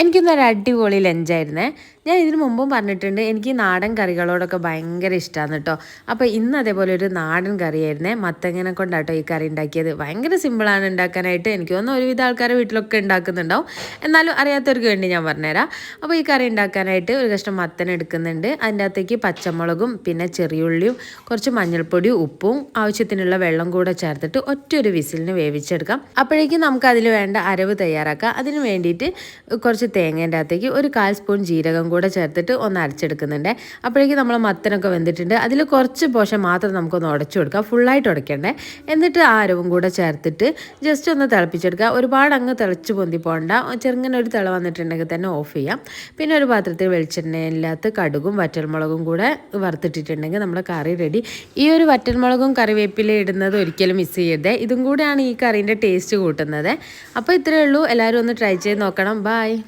എനിക്കിന്നൊരു അടിപൊളി ലഞ്ചായിരുന്നേ. ഞാൻ ഇതിനു മുമ്പും പറഞ്ഞിട്ടുണ്ട് എനിക്ക് നാടൻ കറികളോടൊക്കെ ഭയങ്കര ഇഷ്ടമാണ് കേട്ടോ. അപ്പോൾ ഇന്ന് അതേപോലെ ഒരു നാടൻ കറിയായിരുന്നേ. മത്തങ്ങനെ കൊണ്ടാട്ടോ ഈ കറി ഉണ്ടാക്കിയത്. ഭയങ്കര സിമ്പിളാണ് ഉണ്ടാക്കാനായിട്ട്. എനിക്ക് തോന്നുന്നു ഒരുവിധ ആൾക്കാർ വീട്ടിലൊക്കെ ഉണ്ടാക്കുന്നുണ്ടാവും. എന്നാലും അറിയാത്തവർക്ക് വേണ്ടി ഞാൻ പറഞ്ഞുതരാം. അപ്പോൾ ഈ കറി ഉണ്ടാക്കാനായിട്ട് ഒരു കഷ്ണം മത്തൻ എടുക്കുന്നുണ്ട്. അതിന്റെ അകത്തേക്ക് പച്ചമുളകും പിന്നെ ചെറിയുള്ളിയും കുറച്ച് മഞ്ഞൾപ്പൊടിയും ഉപ്പും ആവശ്യത്തിനുള്ള വെള്ളം കൂടെ ചേർത്തിട്ട് ഒറ്റൊരു വിസിലിന് വേവിച്ചെടുക്കാം. അപ്പോഴേക്കും നമുക്ക് അതിൽ വേണ്ട അരവ് തയ്യാറാക്കാം. അതിന് വേണ്ടിയിട്ട് കുറച്ച് തേങ്ങേന്റെ അകത്തേക്ക് ഒരു കാൽ സ്പൂൺ ജീരകം കൂടെ ചേർത്തിട്ട് ഒന്ന് അരച്ചെടുക്കുന്നുണ്ട്. അപ്പോഴേക്കും നമ്മൾ മത്തനൊക്കെ വെന്തിട്ടുണ്ട്. അതിൽ കുറച്ച് പോഷൻ മാത്രം നമുക്കൊന്ന് ഉടച്ചു കൊടുക്കാം. ഫുള്ളായിട്ട് ഉടയ്ക്കണ്ടേ. എന്നിട്ട് ആ അരവും കൂടെ ചേർത്തിട്ട് ജസ്റ്റ് ഒന്ന് തിളപ്പിച്ചെടുക്കുക. ഒരുപാട് അങ്ങ് തിളച്ച് പൊന്തി പോകണ്ട. ചെറുങ്ങനെ ഒരു തിള വന്നിട്ടുണ്ടെങ്കിൽ തന്നെ ഓഫ് ചെയ്യാം. പിന്നെ ഒരു പാത്രത്തിൽ വെളിച്ചെണ്ണയില്ലാത്ത കടുകും വറ്റൽമുളകും കൂടെ വറുത്തിട്ടിട്ടുണ്ടെങ്കിൽ നമ്മുടെ കറി റെഡി ഈ ഒരു വറ്റൽമുളകും കറിവേപ്പില ഇടുന്നത് ഒരിക്കലും മിസ് ചെയ്യരുത്. ഇതും കൂടെയാണ് ഈ കറീന്റെ ടേസ്റ്റ് കൂട്ടുന്നത്. അപ്പോൾ ഇത്രയേ ഉള്ളൂ. എല്ലാവരും ഒന്ന് ട്രൈ ചെയ്ത് നോക്കണം. ബായ്